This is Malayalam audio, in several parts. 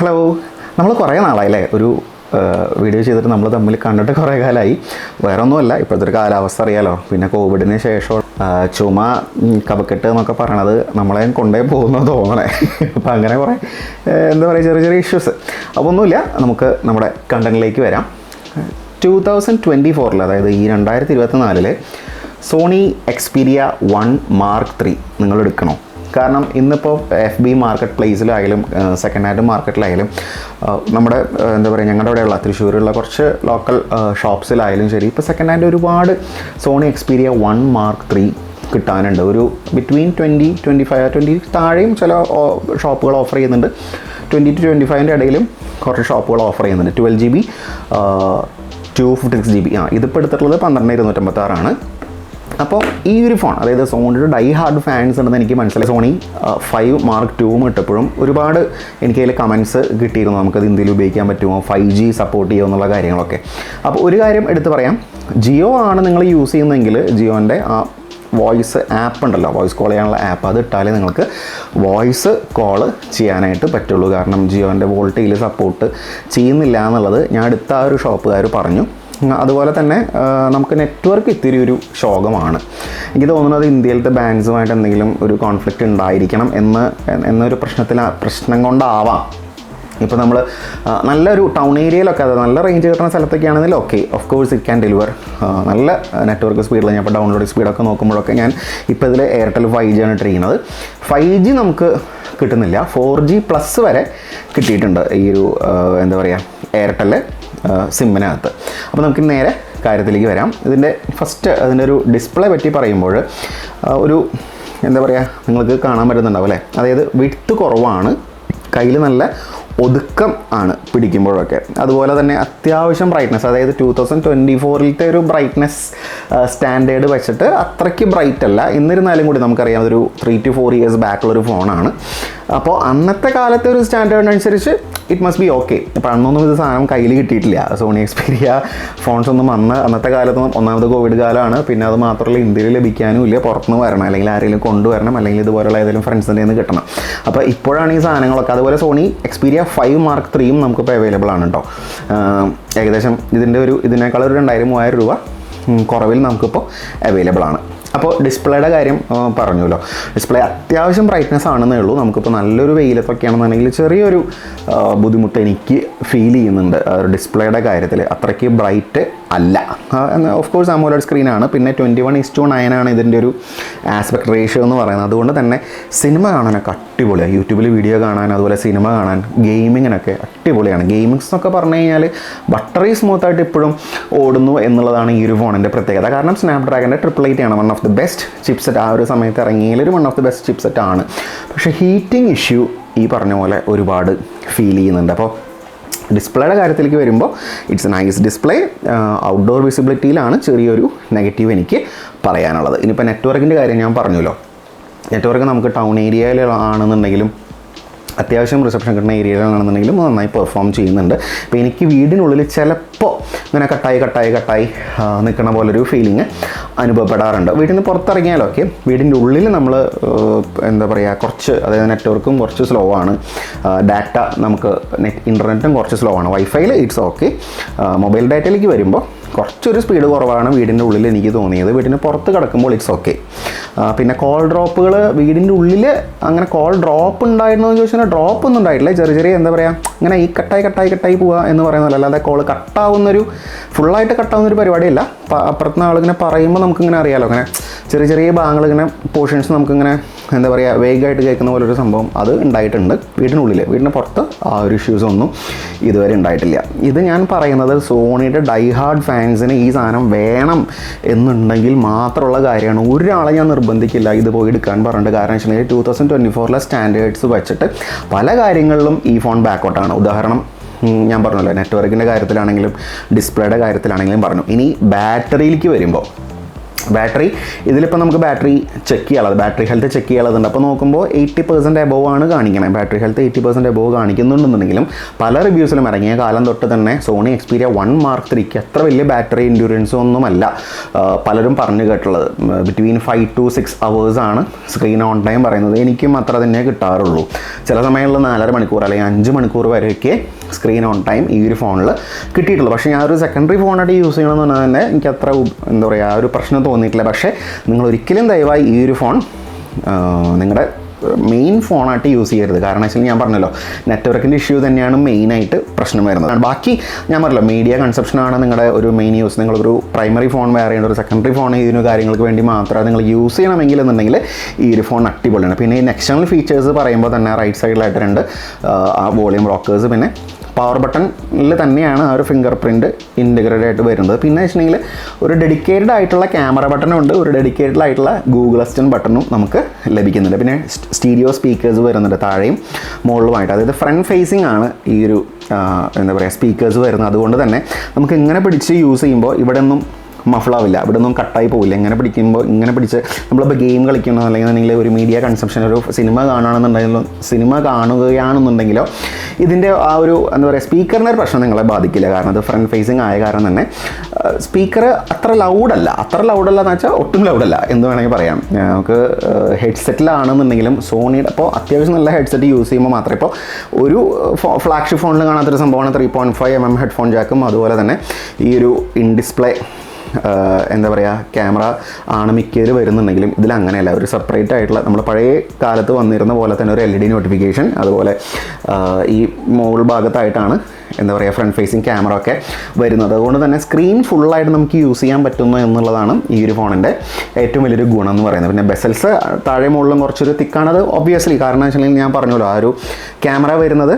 ഹലോ നമ്മൾ കുറേ നാളായില്ലേ? ഒരു വീഡിയോ ചെയ്തിട്ട് നമ്മൾ തമ്മിൽ കണ്ടിട്ട് കുറേ കാലമായി വേറെ ഒന്നുമല്ല ഇപ്പോഴത്തെ ഒരു കാലാവസ്ഥ അറിയാലോ. പിന്നെ കോവിഡിന് ശേഷം ചുമ കപക്കെട്ട് എന്നൊക്കെ പറയണത് നമ്മളെ കൊണ്ടേ പോകുന്ന തോന്നണേ. അപ്പം അങ്ങനെ കുറേ എന്താ പറയുക ചെറിയ ചെറിയ ഇഷ്യൂസ് അപ്പോൾ ഒന്നുമില്ല നമുക്ക് നമ്മുടെ കണ്ടന്റിലേക്ക് വരാം. ടു തൗസൻഡ് ട്വന്റി ഫോറിൽ അതായത് ഈ രണ്ടായിരത്തി ഇരുപത്തി നാലിൽ Sony Xperia one Mark three നിങ്ങൾ എടുക്കണോ കാരണം ഇന്നിപ്പോൾ എഫ് ബി മാർക്കറ്റ് പ്ലേസിലായാലും സെക്കൻഡ് ഹാൻഡ് മാർക്കറ്റിലായാലും നമ്മുടെ എന്താ പറയുക ഞങ്ങളുടെ അവിടെയുള്ള തൃശ്ശൂരുള്ള കുറച്ച് ലോക്കൽ ഷോപ്സിലായാലും ശരി ഇപ്പോൾ സെക്കൻഡ് ഹാൻഡ് ഒരുപാട് Sony Xperia one Mark three കിട്ടാനുണ്ട്. ഒരു between twenty twenty five twenty താഴെയും ചില ഷോപ്പുകൾ ഓഫർ ചെയ്യുന്നുണ്ട്. ട്വന്റി ടു ട്വന്റി ഫൈവിന്റെ ഇടയിലും കുറച്ച് ഷോപ്പുകൾ ഓഫർ ചെയ്യുന്നുണ്ട്. Twelve G B two fifty six G B ആ ഇതിപ്പോൾ എടുത്തിട്ടുള്ളത് പന്ത്രണ്ട് ഇരുന്നൂറ്റമ്പത്താറാണ്. അപ്പോൾ ഈ ഒരു ഫോൺ അതായത് സോണിയുടെ ഡൈ ഹാർഡ് ഫാൻസ് ഉണ്ടെന്ന് എനിക്ക് മനസ്സിലായി. സോണി ഫൈവ് മാർക്ക് ടൂവും ഇട്ടപ്പോഴും ഒരുപാട് എനിക്ക് അതിൽ കമൻസ് കിട്ടിയിരുന്നു. നമുക്കത് ഇന്ത്യയിൽ ഉപയോഗിക്കാൻ പറ്റുമോ? ഫൈവ് ജി സപ്പോർട്ട് ചെയ്യുമോ എന്നുള്ള കാര്യങ്ങളൊക്കെ. അപ്പോൾ ഒരു കാര്യം എടുത്ത് പറയാം. ജിയോ ആണ് നിങ്ങൾ യൂസ് ചെയ്യുന്നതെങ്കിൽ ജിയോന്റെ ആ വോയിസ് ആപ്പ് ഉണ്ടല്ലോ വോയിസ് കോൾ ചെയ്യാനുള്ള ആപ്പ് അത് ഇട്ടാലേ നിങ്ങൾക്ക് വോയിസ് കോൾ ചെയ്യാനായിട്ട് പറ്റുള്ളൂ. കാരണം ജിയോന്റെ വോൾട്ടേജിൽ സപ്പോർട്ട് ചെയ്യുന്നില്ല എന്നുള്ളത് ഞാൻ അടുത്ത ആ ഒരു ഷോപ്പുകാർ പറഞ്ഞു. അതുപോലെ തന്നെ നമുക്ക് നെറ്റ്വർക്ക് ഇത്തിരി ഒരു ശോകമാണ്. എനിക്ക് തോന്നുന്നത് ഇന്ത്യയിലത്തെ ബാങ്ക്സുമായിട്ട് എന്തെങ്കിലും ഒരു കോൺഫ്ലിക്റ്റ് ഉണ്ടായിരിക്കണം എന്ന് എന്നൊരു പ്രശ്നത്തിൽ പ്രശ്നം കൊണ്ടാവാം. ഇപ്പോൾ നമ്മൾ നല്ലൊരു ടൗൺ ഏരിയയിലൊക്കെ അത് നല്ല റേഞ്ച് കിട്ടുന്ന സ്ഥലത്തൊക്കെയാണെങ്കിൽ okay of course it can deliver നല്ല നെറ്റ്വർക്ക് സ്പീഡിൽ ഞാൻ ഇപ്പോൾ ഡൗൺലോഡ് സ്പീഡൊക്കെ നോക്കുമ്പോഴൊക്കെ ഞാൻ ഇപ്പോൾ ഇതിൽ എയർടെൽ ഫൈവ് ജി ആണ് ഇട്ട് ചെയ്യുന്നത് ഫൈവ് ജി നമുക്ക് കിട്ടുന്നില്ല. ഫോർ ജി പ്ലസ് വരെ കിട്ടിയിട്ടുണ്ട് ഈ ഒരു എന്താ പറയുക എയർടെൽ സിമ്മിനകത്ത്. അപ്പോൾ നമുക്ക് നേരെ കാര്യത്തിലേക്ക് വരാം. ഇതിന്റെ ഫസ്റ്റ് അതിന്റെ ഒരു ഡിസ്പ്ലേ പറ്റി പറയുമ്പോൾ ഒരു എന്താ പറയുക നിങ്ങൾക്ക് കാണാൻ പറ്റുന്നുണ്ടാവും അല്ലേ? അതായത് വിട്ട് കുറവാണ് കയ്യിൽ നല്ല ഒതുക്കം ആണ് പിടിക്കുമ്പോഴൊക്കെ. അതുപോലെ തന്നെ അത്യാവശ്യം ബ്രൈറ്റ്നസ് അതായത് ടു തൗസൻഡ് ട്വന്റി ഫോറിലത്തെ ഒരു ബ്രൈറ്റ്നസ് സ്റ്റാൻഡേർഡ് വെച്ചിട്ട് അത്രയ്ക്ക് ബ്രൈറ്റ് അല്ല. എന്നിരുന്നാലും കൂടി നമുക്കറിയാം അതൊരു ത്രീ ടു ഫോർ ഇയേഴ്സ് ബാക്കുള്ളൊരു ഫോണാണ് അപ്പോൾ അന്നത്തെ കാലത്തെ ഒരു സ്റ്റാൻഡേർഡിനനുസരിച്ച് ഇറ്റ് മസ്റ്റ് ബി ഓക്കെ അപ്പോൾ അന്നൊന്നും ഇത് സാധനം കയ്യിൽ കിട്ടിയിട്ടില്ല. സോണി എക്സ്പീരിയ ഫോൺസ് ഒന്നും അന്ന് അന്നത്തെ കാലത്തൊന്നും ഒന്നാമത് കോവിഡ് കാലമാണ് പിന്നെ അത് മാത്രമല്ല ഇന്ത്യയിൽ ലഭിക്കാനും ഇല്ല. പുറത്തുനിന്ന് വരണം. അല്ലെങ്കിൽ ആരെങ്കിലും കൊണ്ടുവരണം. അല്ലെങ്കിൽ ഇതുപോലുള്ള ഏതെങ്കിലും ഫ്രണ്ട്സിന്റെ നിന്ന് കിട്ടണം. അപ്പോൾ ഇപ്പോഴാണ് ഈ സാധനങ്ങളൊക്കെ. അതുപോലെ സോണി എക്സ്പീരിയ ഫൈവ് മാർക്ക് ത്രീയും നമുക്കിപ്പോൾ അവൈലബിൾ ആണ് കേട്ടോ ഏകദേശം ഇതിന്റെ ഒരു ഇതിനേക്കാൾ ഒരു രണ്ടായിരം മൂവായിരം രൂപ കുറവിൽ നമുക്കിപ്പോൾ അവൈലബിൾ ആണ്. അപ്പോൾ ഡിസ്പ്ലേയുടെ കാര്യം പറഞ്ഞല്ലോ ഡിസ്പ്ലേ അത്യാവശ്യം ബ്രൈറ്റ്നെസ് ആണെന്നേ ഉള്ളൂ. നമുക്കിപ്പോൾ നല്ലൊരു വെയിലത്തൊക്കെയാണെന്നുണ്ടെങ്കിൽ ചെറിയൊരു ബുദ്ധിമുട്ട് എനിക്ക് ഫീൽ ചെയ്യുന്നുണ്ട് ഡിസ്പ്ലേയുടെ കാര്യത്തിൽ അത്രയ്ക്ക് ബ്രൈറ്റ് അല്ല. ഓഫ് കോഴ്സ് അമോലഡ് സ്ക്രീനാണ് പിന്നെ twenty one is to nine ആണ് ഇതിന്റെ ഒരു ആസ്പെക്ട് റേഷ്യോ എന്ന് പറയുന്നത്. അതുകൊണ്ട് തന്നെ സിനിമ കാണാനൊക്കെ അടിപൊളിയാണ് യൂട്യൂബിൽ വീഡിയോ കാണാൻ അതുപോലെ സിനിമ കാണാൻ ഗെയിമിങ്ങിനൊക്കെ അടിപൊളിയാണ്. ഗെയിമിങ്സ് എന്നൊക്കെ പറഞ്ഞു കഴിഞ്ഞാൽ ബട്ടറി സ്മൂത്തായിട്ട് ഇപ്പോഴും ഓടുന്നു എന്നുള്ളതാണ് ഈ ഒരു ഫോണിന്റെ പ്രത്യേകത. കാരണം സ്നാപ്ഡ്രാഗന്റെ ട്രിപ്പിൾ എയ്റ്റ് ആണ് one of the best chipset ആ ഒരു സമയത്ത് ഇറങ്ങിയതിൽ ഒരു one of the best chipset ആണ്. പക്ഷേ ഹീറ്റിംഗ് ഇഷ്യൂ ഈ പറഞ്ഞ പോലെ ഒരുപാട് ഫീൽ ചെയ്യുന്നുണ്ട്. അപ്പോൾ ഡിസ്പ്ലേയുടെ കാര്യത്തിലേക്ക് വരുമ്പോൾ ഇറ്റ്സ് നൈസ് ഡിസ്പ്ലേ ഔട്ട്ഡോർ വിസിബിലിറ്റിയിലാണ് ചെറിയൊരു നെഗറ്റീവ് എനിക്ക് പറയാനുള്ളത്. ഇനിയിപ്പോൾ നെറ്റ്വർക്കിന്റെ കാര്യം ഞാൻ പറഞ്ഞല്ലോ. നെറ്റ്വർക്ക് നമുക്ക് ടൗൺ ഏരിയയിലാണെന്നുണ്ടെങ്കിലും അത്യാവശ്യം റിസപ്ഷൻ കിട്ടുന്ന ഏരിയയിലാണെന്നുണ്ടെങ്കിലും നന്നായി പെർഫോം ചെയ്യുന്നുണ്ട്. അപ്പോൾ എനിക്ക് വീടിനുള്ളിൽ ചിലപ്പോൾ ഇങ്ങനെ കട്ടായി കട്ടായി കട്ടായി നിൽക്കുന്ന പോലൊരു ഫീലിംഗ് അനുഭവപ്പെടാറുണ്ട്. വീട്ടിൽ നിന്ന് പുറത്തിറങ്ങിയാലൊക്കെ വീടിന്റെ ഉള്ളിൽ നമ്മൾ എന്താ പറയുക കുറച്ച് അതായത് നെറ്റ്വർക്കും കുറച്ച് സ്ലോ ആണ്. ഡാറ്റ നമുക്ക് നെറ്റ് ഇന്റർനെറ്റും കുറച്ച് സ്ലോ ആണ്. വൈഫൈയിൽ ഇറ്റ്സ് ഓക്കെ മൊബൈൽ ഡാറ്റയിലേക്ക് വരുമ്പോൾ കുറച്ചൊരു സ്പീഡ് കുറവാണ് വീടിന്റെ ഉള്ളിൽ എനിക്ക് തോന്നിയത്. വീടിന് പുറത്ത് കിടക്കുമ്പോൾ ഇറ്റ്സ് ഓക്കെ പിന്നെ കോൾ ഡ്രോപ്പുകൾ വീടിന്റെ ഉള്ളിൽ അങ്ങനെ കോൾ ഡ്രോപ്പ് ഉണ്ടായിരുന്നോ എന്ന് ചോദിച്ചാൽ ഡ്രോപ്പ് ഒന്നും ഉണ്ടായിട്ടില്ല. ചെറിയ ചെറിയ എന്താ പറയുക അങ്ങനെ ഈ കട്ടായി കട്ടായി കട്ടായി പോവുക എന്ന് പറയുന്നതല്ല. അല്ലാതെ കോൾ കട്ടാവുന്നൊരു ഫുള്ളായിട്ട് കട്ടാവുന്നൊരു പരിപാടിയല്ല. അപ്പുറത്തുനിന്ന് ആളിങ്ങനെ പറയുമ്പോൾ നമുക്കിങ്ങനെ അറിയാമല്ലോ അങ്ങനെ ചെറിയ ചെറിയ ഭാഗങ്ങൾ ഇങ്ങനെ പോർഷൻസ് നമുക്കിങ്ങനെ എന്താ പറയുക വേഗമായിട്ട് കേൾക്കുന്ന പോലൊരു സംഭവം അത് ഉണ്ടായിട്ടുണ്ട്. വീടിനുള്ളിൽ വീടിന് പുറത്ത് ആ ഒരു ഇഷ്യൂസ് ഒന്നും ഇതുവരെ ഉണ്ടായിട്ടില്ല. ഇത് ഞാൻ പറയുന്നത് സോണിയുടെ ഡൈഹാർഡ് ഫാൻസിന് ഈ സാധനം വേണം എന്നുണ്ടെങ്കിൽ മാത്രമുള്ള കാര്യമാണ്. ഒരാളെ ഞാൻ നിർബന്ധിക്കില്ല ഇത് പോയി എടുക്കാൻ പറഞ്ഞിട്ട്. കാരണം വെച്ചിട്ടുണ്ടെങ്കിൽ ടൂ തൗസൻഡ് ട്വന്റി ഫോറിലെ സ്റ്റാൻഡേർഡ്സ് വെച്ചിട്ട് പല കാര്യങ്ങളിലും ഈ ഫോൺ ബാക്കൗട്ടാണ് ഉദാഹരണം ഞാൻ പറഞ്ഞല്ലോ നെറ്റ്വർക്കിന്റെ കാര്യത്തിലാണെങ്കിലും ഡിസ്പ്ലേയുടെ കാര്യത്തിലാണെങ്കിലും പറഞ്ഞു. ഇനി ബാറ്ററിയിലേക്ക് വരുമ്പോൾ ബാറ്ററി. ഇതിലിപ്പോൾ നമുക്ക് ബാറ്ററി ചെക്ക് ചെയ്യാനുള്ളത് ബാറ്ററി ഹെൽത്ത് ചെക്ക് ചെയ്യാനുള്ളതുണ്ട്. അപ്പോൾ നോക്കുമ്പോൾ എയ്റ്റി പെർസെന്റ് എബോവ് ആണ് കാണിക്കുന്നത് battery health eighty percent above കാണിക്കുന്നുണ്ടെന്നുണ്ടെങ്കിലും പല റിവ്യൂസിലും ഇറങ്ങിയ കാലം തൊട്ട് തന്നെ സോണി എക്സ്പീരിയ വൺ മാർക്ക് ത്രീക്ക് അത്ര വലിയ ബാറ്ററി ഇൻഡ്യൂറൻസ് ഒന്നുമല്ല പലരും പറഞ്ഞു കേട്ടുള്ളത് between five to six hours ആണ് സ്ക്രീൻ ഓൺ ടൈം പറയുന്നത്. എനിക്കും അത്ര തന്നെ കിട്ടാറുള്ളൂ. ചില സമയങ്ങളിൽ നാലര മണിക്കൂർ അല്ലെങ്കിൽ അഞ്ച് മണിക്കൂർ വരെയൊക്കെ സ്ക്രീൻ ഓൺ ടൈം ഈ ഒരു ഫോണിൽ കിട്ടിയിട്ടുള്ളൂ. പക്ഷേ ഞാൻ ഒരു സെക്കൻഡറി ഫോണായിട്ട് യൂസ് ചെയ്യണമെന്ന് പറഞ്ഞാൽ തന്നെ എനിക്ക് അത്ര എന്താ പറയുക ആ ഒരു പ്രശ്നം തോന്നിയിട്ടില്ല. പക്ഷേ നിങ്ങൾ ഒരിക്കലും ദയവായി ഈ ഒരു ഫോൺ നിങ്ങളുടെ മെയിൻ ഫോണായിട്ട് യൂസ് ചെയ്യരുത്. കാരണം വെച്ചാൽ ഞാൻ പറഞ്ഞല്ലോ നെറ്റ്വർക്കിന്റെ ഇഷ്യൂ തന്നെയാണ് മെയിനായിട്ട് പ്രശ്നം വരുന്നത്. ബാക്കി ഞാൻ പറഞ്ഞല്ലോ മീഡിയ കൺസെപ്ഷനാണ് നിങ്ങളുടെ ഒരു മെയിൻ യൂസ് നിങ്ങളൊരു പ്രൈമറി ഫോൺ വേറെ ഒരു സെക്കൻഡറി ഫോൺ ഇതിന് കാര്യങ്ങൾക്ക് വേണ്ടി മാത്രമേ നിങ്ങൾ യൂസ് ചെയ്യണമെങ്കിൽ എന്നുണ്ടെങ്കിൽ ഈ ഒരു ഫോൺ അടിപൊളിയാണ്. പിന്നെ ഈ നെക്സ്റ്റണൽ ഫീച്ചേഴ്സ് പറയുമ്പോൾ തന്നെ റൈറ്റ് സൈഡിലായിട്ട് രണ്ട് വോളിയം റോക്കേഴ്സ് പിന്നെ പവർ ബട്ടണിൽ തന്നെയാണ് ആ ഒരു ഫിംഗർ പ്രിന്റ് ഇന്റഗ്രേറ്റഡ് ആയിട്ട് വരുന്നത്. പിന്നെ വെച്ചിട്ടുണ്ടെങ്കിൽ ഒരു ഡെഡിക്കേറ്റഡ് ആയിട്ടുള്ള ക്യാമറ ബട്ടണും ഉണ്ട്. ഒരു ഡെഡിക്കേറ്റഡ് ആയിട്ടുള്ള ഗൂഗിൾ അസിസ്റ്റന്റ് ബട്ടണും നമുക്ക് ലഭിക്കുന്നുണ്ട്. പിന്നെ സ്റ്റീരിയോ സ്പീക്കേഴ്സ് വരുന്നുണ്ട് താഴെയും മുകളിലുമായിട്ട്. അതായത് ഫ്രണ്ട് ഫേസിംഗ് ആണ് ഈ ഒരു എന്താ പറയുക സ്പീക്കേഴ്സ് വരുന്നത്. അതുകൊണ്ട് തന്നെ നമുക്ക് ഇങ്ങനെ പിടിച്ച് യൂസ് ചെയ്യുമ്പോൾ ഇവിടെ ഒന്നും മഫിളാവില്ല ഇവിടെ ഒന്നും കട്ടായി പോവില്ല. ഇങ്ങനെ പിടിക്കുമ്പോൾ ഇങ്ങനെ പിടിച്ച് നമ്മളിപ്പോൾ ഗെയിം കളിക്കണോ അല്ലെങ്കിൽ ഒരു മീഡിയ കൺസംഷൻ ഒരു സിനിമ കാണുകയാണെന്നുണ്ടെങ്കിലോ സിനിമ കാണുകയാണെന്നുണ്ടെങ്കിലോ ഇതിന്റെ ആ ഒരു എന്താ പറയുക സ്പീക്കറിന്റെ ഒരു പ്രശ്നം നിങ്ങളെ ബാധിക്കില്ല. കാരണം അത് ഫ്രണ്ട് ഫേസിങ് ആയ കാരണം തന്നെ സ്പീക്കർ അത്ര ലൗഡല്ല അത്ര ലൗഡല്ല എന്ന് വെച്ചാൽ ഒട്ടും ലൗഡല്ല എന്ന് വേണമെങ്കിൽ പറയാം. നമുക്ക് ഹെഡ്സെറ്റിലാണെന്നുണ്ടെങ്കിലും സോണിയുടെ അപ്പോൾ അത്യാവശ്യം നല്ല ഹെഡ്സെറ്റ് യൂസ് ചെയ്യുമ്പോൾ മാത്രമേ ഇപ്പോൾ ഒരു ഫ്ലാഗ്ഷിപ്പ് ഫോണിൽ കാണാത്തൊരു സംഭവമാണ് three point five M M headphone ജാക്കും അതുപോലെ തന്നെ ഈ ഒരു ഇൻ ഡിസ്പ്ലേ എന്താ പറയുക ക്യാമറ ആണ് മിക്കതിൽ വരുന്നുണ്ടെങ്കിലും ഇതിൽ അങ്ങനെയല്ല. ഒരു സെപ്പറേറ്റ് ആയിട്ടുള്ള നമ്മൾ പഴയ കാലത്ത് വന്നിരുന്ന പോലെ തന്നെ ഒരു എൽ ഇ ഡി നോട്ടിഫിക്കേഷൻ അതുപോലെ ഈ മുകൾ ഭാഗത്തായിട്ടാണ് എന്താ പറയുക ഫ്രണ്ട് ഫേസിങ് ക്യാമറ ഒക്കെ വരുന്നത്. അതുകൊണ്ട് തന്നെ സ്ക്രീൻ ഫുള്ളായിട്ട് നമുക്ക് യൂസ് ചെയ്യാൻ പറ്റുന്നു എന്നുള്ളതാണ് ഈ ഒരു ഫോണിന്റെ ഏറ്റവും വലിയൊരു ഗുണം എന്ന് പറയുന്നത്. പിന്നെ ബെസൽസ് താഴെ മുകളിലും കുറച്ചൊരു തിക്കാണത് ഒബ്വിയസ്ലി കാരണം വെച്ചിട്ടുണ്ടെങ്കിൽ ഞാൻ പറഞ്ഞല്ലോ ആ ഒരു ക്യാമറ വരുന്നത്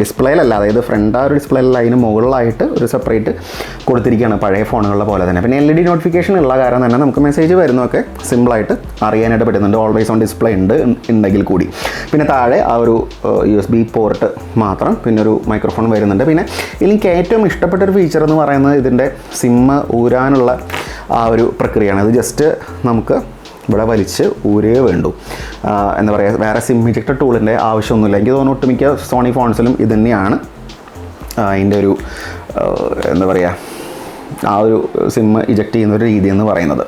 ഡിസ്പ്ലേയിലല്ല അതായത് ഫ്രണ്ട് ആ ഒരു ഡിസ്പ്ലേയിലല്ല അതിന് മുകളിലായിട്ട് ഒരു സെപ്പറേറ്റ് കൊടുത്തിരിക്കുകയാണ് പഴയ ഫോണുകളിലെ പോലെ തന്നെ. പിന്നെ എൽ ഇ ഡി നോട്ടിഫിക്കേഷൻ ഉള്ള കാരണം തന്നെ നമുക്ക് മെസ്സേജ് വരുന്നതൊക്കെ സിമ്പിളായിട്ട് അറിയാനായിട്ട് പറ്റുന്നുണ്ട്. ഓൾവേസ് ഓൺ ഡിസ്പ്ലേ ഉണ്ട് ഉണ്ടെങ്കിൽ കൂടി. പിന്നെ താഴെ ആ ഒരു യു എസ് ബി പോർട്ട് മാത്രം പിന്നെ ഒരു മൈക്രോഫോൺ വരുന്നുണ്ട് പിന്നെ എനിക്ക് ഏറ്റവും ഇഷ്ടപ്പെട്ട ഒരു ഫീച്ചർ എന്ന് പറയുന്നത് ഇതിന്റെ സിമ്മ് ഊരാനുള്ള ആ ഒരു പ്രക്രിയയാണ്. ഇത് ജസ്റ്റ് നമുക്ക് ഇവിടെ വലിച്ച് ഊരേ വേണ്ടു. എന്താ പറയുക വേറെ സിം ഇജക്ടർ ടൂളിന്റെ ആവശ്യമൊന്നുമില്ല. എനിക്ക് തോന്നുന്നു ഒട്ടുമിക്ക സോണി ഫോൺസിലും ഇത് തന്നെയാണ് അതിന്റെ ഒരു എന്താ പറയുക ആ ഒരു സിം ഇജക്റ്റ് ചെയ്യുന്ന ഒരു രീതി എന്ന് പറയുന്നത്.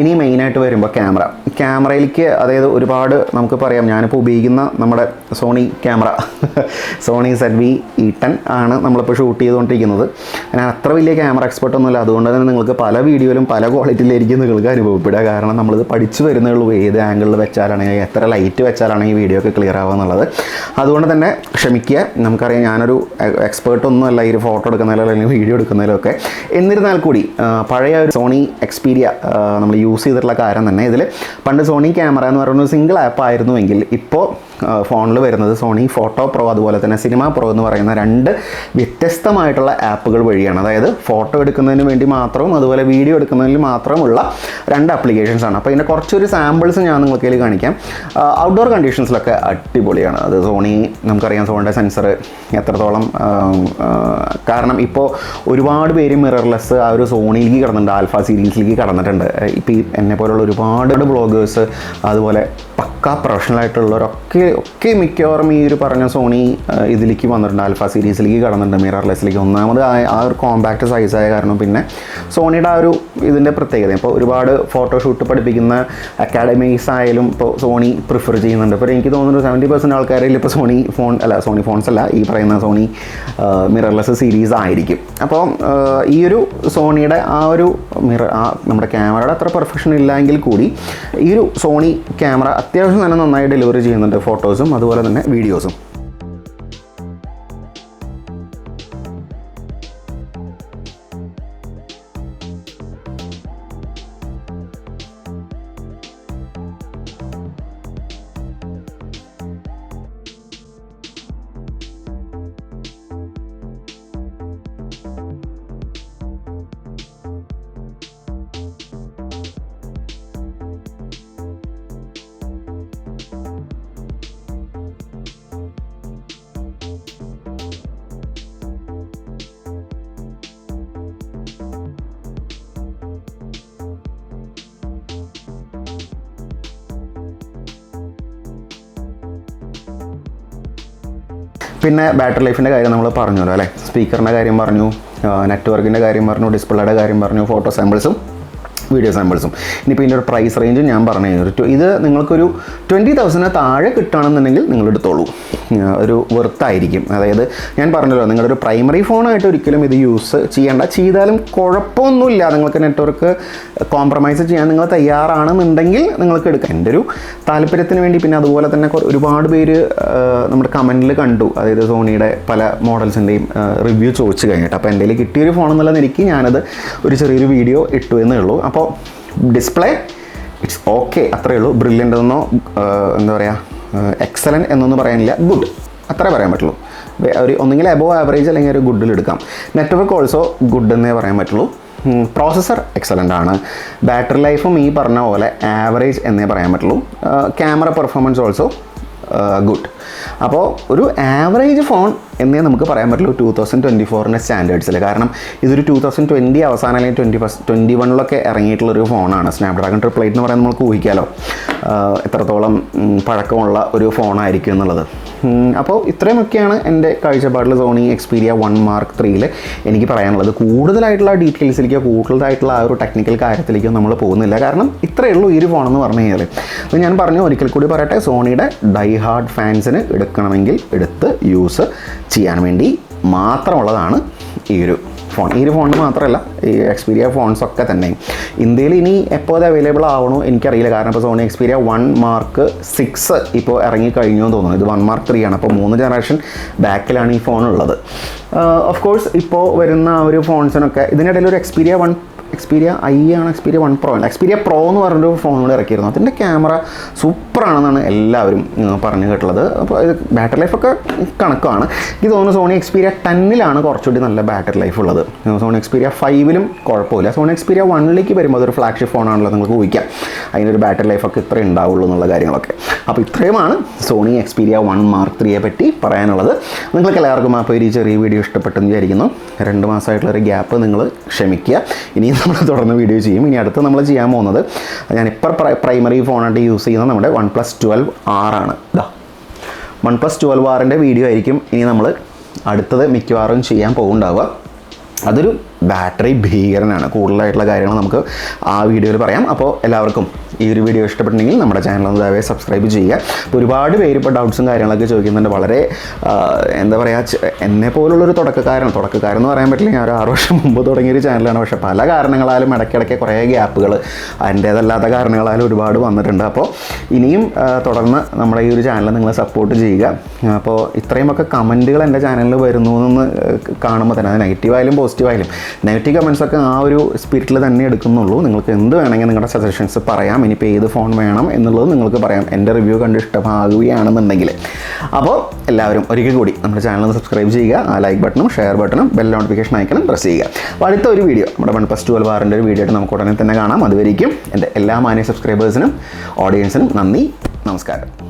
ഇനി മെയിനായിട്ട് വരുമ്പോൾ ക്യാമറ ക്യാമറയിലേക്ക് അതായത് ഒരുപാട് നമുക്ക് പറയാം ഞാനിപ്പോൾ ഉപയോഗിക്കുന്ന നമ്മുടെ Sony camera Sony Z V E ten ആണ് നമ്മളിപ്പോൾ ഷൂട്ട് ചെയ്തുകൊണ്ടിരിക്കുന്നത്. ഞാൻ അത്ര വലിയ ക്യാമറ എക്സ്പെർട്ട് ഒന്നുമില്ല. അതുകൊണ്ട് തന്നെ നിങ്ങൾക്ക് പല വീഡിയോയിലും പല ക്വാളിറ്റിയിലായിരിക്കും നിങ്ങൾക്ക് അനുഭവപ്പെടുക. കാരണം നമ്മളിത് പഠിച്ചു വരുന്നേ ഉള്ളൂ ഏത് ആംഗിളിൽ വെച്ചാലാണെങ്കിൽ എത്ര ലൈറ്റ് വെച്ചാലാണെങ്കിൽ വീഡിയോ ഒക്കെ ക്ലിയർ ആവുക എന്നുള്ളത്. അതുകൊണ്ട് തന്നെ ക്ഷമിക്കുക. നമുക്കറിയാം ഞാനൊരു എക്സ്പേർട്ട് ഒന്നുമല്ല. ഈ ഫോട്ടോ എടുക്കുന്നതിലോ അല്ലെങ്കിൽ വീഡിയോ എടുക്കുന്നതിലോ ഒക്കെ. എന്നിരുന്നാൽ കൂടി പഴയ ഒരു സോണി എക്സ്പീരിയ നമ്മൾ യൂസ് ചെയ്തിട്ടുള്ള കാര്യം തന്നെ. ഇതിൽ പണ്ട് സോണി ക്യാമറ എന്ന് പറയുന്നത് സിംഗിൾ ആപ്പ് ആയിരുന്നുവെങ്കിൽ ഇപ്പോൾ ഫോണിൽ വരുന്നത് സോണി ഫോട്ടോ പ്രോ അതുപോലെ തന്നെ സിനിമ പ്രോ എന്ന് പറയുന്ന രണ്ട് വ്യത്യസ്തമായിട്ടുള്ള ആപ്പുകൾ വഴിയാണ്. അതായത് ഫോട്ടോ എടുക്കുന്നതിന് വേണ്ടി മാത്രവും അതുപോലെ വീഡിയോ എടുക്കുന്നതിന് മാത്രമുള്ള രണ്ട് ആപ്ലിക്കേഷൻസ് ആണ്. അപ്പോൾ ഇതിന്റെ കുറച്ചൊരു സാമ്പിൾസ് ഞാൻ നിങ്ങൾക്ക് കയ്യിൽ കാണിക്കാം. ഔട്ട്ഡോർ കണ്ടീഷൻസിലൊക്കെ അടിപൊളിയാണ്. അത് സോണി നമുക്കറിയാം സോണിന്റെ സെൻസർ എത്രത്തോളം കാരണം ഇപ്പോൾ ഒരുപാട് പേര് മിറർലെസ് ആ ഒരു സോണിയിലേക്ക് കടന്നിട്ടുണ്ട് ആൽഫ സീരീസിലേക്ക് കടന്നിട്ടുണ്ട്. ഇപ്പോൾ ഈ എന്നെ പോലുള്ള ഒരുപാട് ബ്ലോഗേഴ്സ് അതുപോലെ പക്കാ പ്രൊഫഷണൽ ആയിട്ടുള്ളവരൊക്കെ ഒക്കെ മിക്കവാറും ഈ ഒരു പറഞ്ഞ സോണി ഇതിലേക്ക് വന്നിട്ടുണ്ട്. ആൽഫ സീരീസിലേക്ക് കടന്നിട്ടുണ്ട്. മിറർലെസ്സിലേക്ക് ഒന്നാമത് ആ- ഒരു കോമ്പാക്ട് സൈസായ കാരണം പിന്നെ സോണിയുടെ ആ ഒരു ഇതിന്റെ പ്രത്യേകത. ഇപ്പോൾ ഒരുപാട് ഫോട്ടോഷൂട്ട് പഠിപ്പിക്കുന്ന അക്കാഡമീസ് ആയാലും ഇപ്പോൾ സോണി പ്രിഫർ ചെയ്യുന്നുണ്ട്. അപ്പോൾ എനിക്ക് തോന്നുന്നു സെവന്റി പെർസെന്റ് ആൾക്കാരിൽ ഇപ്പോൾ സോണി ഫോൺ അല്ല സോണി ഫോൺസ് അല്ല ഈ പറയുന്ന സോണി മിറർലെസ് സീരീസ് ആയിരിക്കും. അപ്പോൾ ഈ ഒരു സോണിയുടെ ആ ഒരു മിറർ ആ നമ്മുടെ ക്യാമറയുടെ അത്ര പെർഫെക്ഷൻ ഇല്ലെങ്കിൽ കൂടി ഈ ഒരു സോണി ക്യാമറ അത്യാവശ്യം തന്നെ നന്നായി ഡെലിവറി ചെയ്യുന്നുണ്ട്. ഫോട്ടോസും അതുപോലെ തന്നെ വീഡിയോസും. പിന്നെ ബാറ്ററി ലൈഫിന്റെ കാര്യം നമ്മൾ പറഞ്ഞല്ലോ അല്ലേ? സ്പീക്കറിന്റെ കാര്യം പറഞ്ഞു നെറ്റ്വർക്കിന്റെ കാര്യം പറഞ്ഞു ഡിസ്പ്ലേയുടെ കാര്യം പറഞ്ഞു ഫോട്ടോ സാമ്പിൾസും വീഡിയോ സാമ്പിൾസും ഇനിയിപ്പോൾ ഇതിന്റെ ഒരു പ്രൈസ് റേഞ്ച് ഞാൻ പറഞ്ഞു. ഒരു ഇത് നിങ്ങൾക്കൊരു ട്വന്റി തൗസൻഡിന് താഴെ കിട്ടുകയാണെന്നുണ്ടെങ്കിൽ നിങ്ങൾ എടുത്തോളൂ. ഒരു വെർത്തായിരിക്കും അതായത് ഞാൻ പറഞ്ഞല്ലോ നിങ്ങളുടെ ഒരു പ്രൈമറി ഫോണായിട്ട് ഒരിക്കലും ഇത് യൂസ് ചെയ്യേണ്ട. ചെയ്താലും കുഴപ്പമൊന്നുമില്ല. നിങ്ങൾക്ക് നെറ്റ്വർക്ക് കോംപ്രമൈസ് ചെയ്യാൻ നിങ്ങൾ തയ്യാറാണെന്നുണ്ടെങ്കിൽ നിങ്ങൾക്ക് എടുക്കാം. എന്റെ ഒരു താല്പര്യത്തിന് വേണ്ടി പിന്നെ അതുപോലെ തന്നെ ഒരുപാട് പേര് നമ്മുടെ കമന്റിൽ കണ്ടു. അതായത് സോണിയുടെ പല മോഡൽസിന്റെയും റിവ്യൂ ചോദിച്ചു കഴിഞ്ഞിട്ട്. അപ്പോൾ എന്റെ കയ്യിൽ കിട്ടിയൊരു ഫോൺ എന്നുള്ള നിലയ്ക്ക് ഞാനത് ഒരു ചെറിയൊരു വീഡിയോ ഇട്ടു എന്നേ ഉള്ളൂ. അപ്പോൾ ഡിസ്പ്ലേ ഇറ്റ്സ് ഓക്കെ അത്രയേ ഉള്ളൂ. ബ്രില്യന്റ് എന്നോ എന്താ പറയുക എക്സലന്റ് എന്നൊന്നും പറയാനില്ല. ഗുഡ്. അത്രേ പറയാൻ പറ്റുള്ളൂ. ഒരു ഒന്നുകിൽ അബോവ് ആവറേജ് അല്ലെങ്കിൽ ഒരു ഗുഡിൽ എടുക്കാം. നെറ്റ്വർക്ക് ഓൾസോ ഗുഡ് എന്നേ പറയാൻ പറ്റുള്ളൂ. പ്രോസസ്സർ എക്സലന്റ് ആണ്. ബാറ്ററി ലൈഫും ഈ പറഞ്ഞ പോലെ ആവറേജ് എന്നേ പറയാൻ പറ്റുള്ളൂ. ക്യാമറ പെർഫോമൻസ് ഓൾസോ ഗുഡ് അപ്പോൾ ഒരു ആവറേജ് ഫോൺ എന്നേ നമുക്ക് പറയാൻ പറ്റുള്ളൂ ടൂ തൗസൻഡ് ട്വന്റി ഫോറിന്റെ സ്റ്റാൻഡേർഡ്സിൽ കാരണം ഇതൊരു ടൂ തൗസൻഡ് ട്വന്റി അവസാനം അല്ലെങ്കിൽ ട്വന്റി ഫസ്റ്റ് ട്വന്റി വണ്ണിലൊക്കെ ഇറങ്ങിയിട്ടുള്ളൊരു ഫോണാണ് സ്നാപ്ഡ്രാഗൺ ട്രിപ്പിൾ എയ്റ്റ് എന്ന് പറയുന്നത് നമുക്ക് ഊഹിക്കാമല്ലോ എത്രത്തോളം പഴക്കമുള്ള ഒരു ഫോണായിരിക്കും എന്നുള്ളത്. അപ്പോൾ ഇത്രയുമൊക്കെയാണ് എന്റെ കാഴ്ചപ്പാടിൽ സോണി എക്സ്പീരിയ വൺ മാർക്ക് ത്രീയിൽ എനിക്ക് പറയാനുള്ളത് കൂടുതലായിട്ടുള്ള ഡീറ്റെയിൽസിലേക്കോ കൂടുതലായിട്ടുള്ള ആ ഒരു ടെക്നിക്കൽ കാര്യത്തിലേക്കോ നമ്മൾ പോകുന്നില്ല. കാരണം ഇത്രയേ ഉള്ളൂ ഈ ഒരു ഫോണെന്ന് പറഞ്ഞു കഴിഞ്ഞാൽ അപ്പോൾ ഞാൻ പറഞ്ഞു ഒരിക്കൽ കൂടി പറയട്ടെ സോണിയുടെ ഡൈ ഹാർഡ് ഫാൻസിന് എടുക്കണമെങ്കിൽ എടുത്ത് യൂസ് ചെയ്യാൻ വേണ്ടി മാത്രമുള്ളതാണ് ഈ ഒരു ഫോൺ ഈ ഒരു ഫോണിന് മാത്രമല്ല ഈ എക്സ്പീരിയ ഫോൺസ് ഒക്കെ തന്നെ. ഇന്ത്യയിൽ ഇനി എപ്പോൾ അത് അവൈലബിൾ ആവണോ എനിക്കറിയില്ല. കാരണം ഇപ്പോൾ Sony Xperia one mark six ഇപ്പോൾ ഇറങ്ങി കഴിഞ്ഞു എന്ന് തോന്നുന്നു. ഇത് വൺ മാർക്ക് ത്രീ ആണ്. അപ്പോൾ മൂന്ന് ജനറേഷൻ ബാക്കിലാണ് ഈ ഫോൺ ഉള്ളത്. ഓഫ് കോഴ്സ് ഇപ്പോൾ വരുന്ന ഒരു ഫോൺസിനൊക്കെ ഇതിനിടയിൽ ഒരു എക്സ്പീരിയ വൺ എക്സ്പീരിയ ഐ ആണ് എക്സ്പീരിയ വൺ പ്രോ ആണ് എക്സ്പീരിയ പ്രോ എന്ന് പറഞ്ഞൊരു ഫോൺ ഇറക്കിയിരുന്നു. അതിന്റെ ക്യാമറ സൂപ്പറാണെന്നാണ് എല്ലാവരും പറഞ്ഞു കേട്ടുള്ളത് അപ്പോൾ ഇത് ബാറ്ററി ലൈഫൊക്കെ കണക്കാണ്. എനിക്ക് തോന്നുന്നു സോണി എക്സ്പീരിയ ടെന്നിലാണ് കുറച്ചുകൂടി നല്ല ബാറ്ററി ലൈഫ് ഉള്ളത്. സോണി എക്സ്പീരിയ ഫൈവിലും കുഴപ്പമില്ല. സോണി എക്സ്പീരിയ വണ്ണിലേക്ക് വരുമ്പോൾ അതൊരു ഫ്ലാഗ്ഷിപ്പ് ഫോണാണല്ലോ നിങ്ങൾക്ക് ഊഹിക്കാം. അതിനൊരു ബാറ്ററി ലൈഫൊക്കെ ഇത്രേ ഉണ്ടാവുള്ളൂ എന്നുള്ള കാര്യങ്ങളൊക്കെ. അപ്പോൾ ഇത്രയുമാണ് സോണി എക്സ്പീരിയ വൺ മാർക്ക് ത്രീയെ പറ്റി പറയാനുള്ളത്. നിങ്ങൾക്ക് എല്ലാവർക്കും ആ പേര് ചെറിയ വീഡിയോ ഇഷ്ടപ്പെട്ടെന്ന് വിചാരിക്കുന്നു. രണ്ട് മാസമായിട്ടുള്ള ഒരു ഗ്യാപ്പ് നിങ്ങൾ ക്ഷമിക്കുക. ഇനിയും നമ്മൾ തുടർന്ന് വീഡിയോ ചെയ്യും. ഇനി അടുത്ത് നമ്മൾ ചെയ്യാൻ പോകുന്നത് ഞാൻ ഞാനിപ്പോൾ പ്രൈമറി ഫോണായിട്ട് യൂസ് ചെയ്യുന്നത് നമ്മുടെ വൺ പ്ലസ് ട്വൽവ് ആറാണ് ഇതാ വൺ പ്ലസ് ട്വൽവ് ആറിന്റെ വീഡിയോ ആയിരിക്കും ഇനി നമ്മൾ അടുത്തത് മിക്കവാറും ചെയ്യാൻ പോകുന്നുണ്ടാവുക അതൊരു ബാറ്ററി ഭീകരനാണ്. കൂടുതലായിട്ടുള്ള കാര്യങ്ങൾ നമുക്ക് ആ വീഡിയോയിൽ പറയാം. അപ്പോൾ എല്ലാവർക്കും ഈ ഒരു വീഡിയോ ഇഷ്ടപ്പെട്ടെങ്കിൽ നമ്മുടെ ചാനൽ ഒന്ന് ദയവായി സബ്സ്ക്രൈബ് ചെയ്യുക. അപ്പോൾ ഒരുപാട് പേര് ഇപ്പോൾ ഡൗട്ട്സും കാര്യങ്ങളൊക്കെ ചോദിക്കുന്നുണ്ട്. വളരെ എന്താ പറയുക എന്നെ പോലുള്ളൊരു തുടക്കക്കാരൻ തുടക്കക്കാരൻ എന്ന് പറയാൻ പറ്റില്ല. ഞാൻ ഒരു ആറ് വർഷം മുമ്പ് തുടങ്ങിയൊരു ചാനലാണ് പക്ഷേ പല കാരണങ്ങളാലും ഇടയ്ക്കിടയ്ക്ക് കുറേ ഗ്യാപ്പുകൾ അതിന്റേതല്ലാത്ത കാരണങ്ങളാലും ഒരുപാട് വന്നിട്ടുണ്ട്. അപ്പോൾ ഇനിയും തുടർന്ന് നമ്മുടെ ഈ ഒരു ചാനൽ നിങ്ങൾ സപ്പോർട്ട് ചെയ്യുക. അപ്പോൾ ഇത്രയുമൊക്കെ കമന്റുകൾ എന്റെ ചാനലിൽ വരുന്നു എന്ന് കാണുമ്പോൾ തന്നെ. അത് നെഗറ്റീവ് ആയാലും പോസിറ്റീവ് ആയാലും നെഗറ്റീവ് കമൻസൊക്കെ ആ ഒരു സ്പിരിറ്റിൽ തന്നെ എടുക്കുന്നുള്ളൂ. നിങ്ങൾക്ക് എന്ത് വേണമെങ്കിൽ നിങ്ങളുടെ സജഷൻസ് പറയാം. ഇനിയിപ്പോൾ ഏത് ഫോൺ വേണം എന്നുള്ളത് നിങ്ങൾക്ക് പറയാം. എന്റെ റിവ്യൂ കണ്ട് ഇഷ്ടമാകുകയാണെന്നുണ്ടെങ്കിൽ. അപ്പോൾ എല്ലാവരും ഒരിക്കൽ കൂടി നമ്മുടെ ചാനൽ സബ്സ്ക്രൈബ് ചെയ്യുക. ആ ലൈക്ക് ബട്ടണും ഷെയർ ബട്ടണും ബെൽ നോട്ടിഫിക്കേഷൻ ഐക്കണും പ്രസ് ചെയ്യുക. അപ്പോൾ അടുത്ത ഒരു വീഡിയോ നമ്മുടെ വൺ പ്ലസ് ട്വൽവ് ആറിന്റെ ഒരു വീഡിയോ ആയിട്ട് നമുക്ക് ഉടനെ തന്നെ കാണാം. അതുവരെയും എന്റെ എല്ലാ മാന്യ സബ്സ്ക്രൈബേഴ്സിനും ഓഡിയൻസിനും നന്ദി നമസ്കാരം.